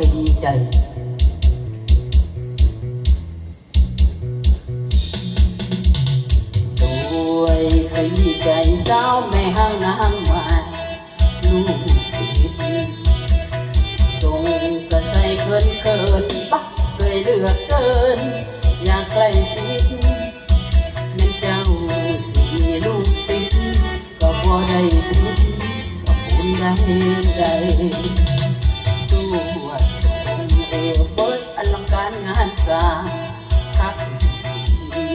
ขยี้ใจ สวยขยี้ใจสาวแม่ห้างนางไม้ลูกติดทรงกระใสเคินเคินปักสวยเหลือกเกิน อยากใกล้ชิดแม่นเจ้าสีลูกติดก็บ่ได้ติดก็บุญได้ใด นสาคักดี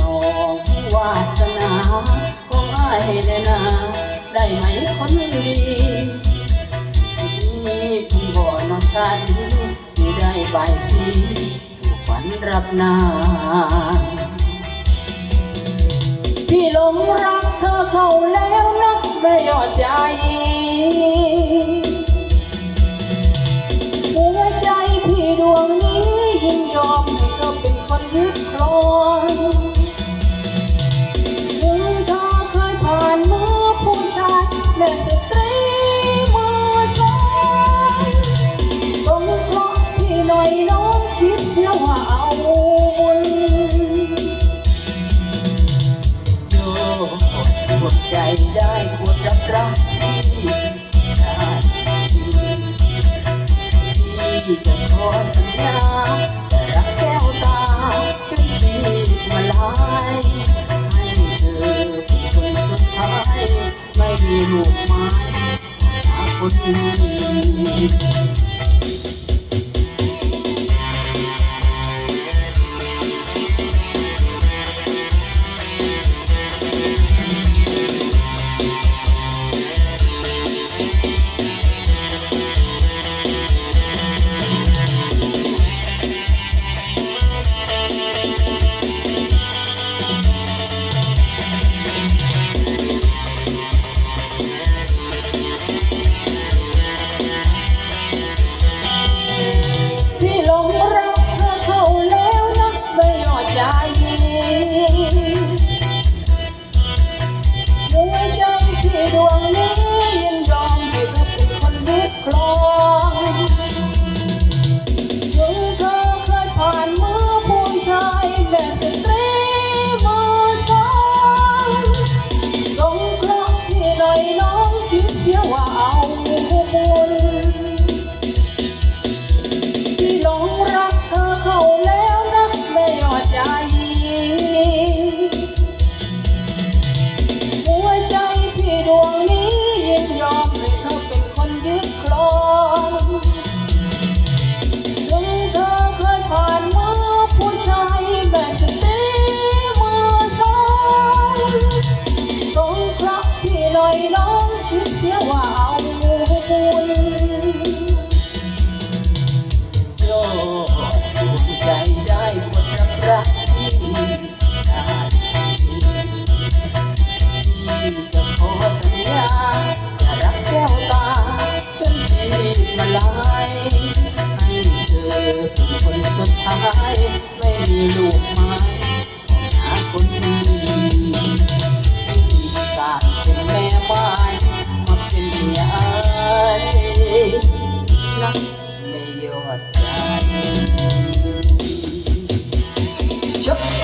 น้องวาสนาของอายแน่นาได้ไหมคนดีสิมีผู้บ่น้องชาตินี้สิได้บายสีสู่ขวัญรับนาพี่หลงรักเธอเข้าแล้วนักแม่ยอดใจ องถึงเธอเคยผ่านมือผู้ชายแม่สตรีมือสายสงเคราะห์พี่หน่อยน้องคิดเสียว่าเอาบุญโยกหัวใจได้ควรรับรักที่ได้ที่จะขอสัญญา ลูกไม้หาคนดีพี่ สัญญารักแกวตาจนจิตมัลายให้เธอเป็นคนสุดท้ายไม่มีลูกไม้หาคนดีให้อีกามเป็นแม่ไม้มาเป็นยายรักไม่ยอดใจ Jump.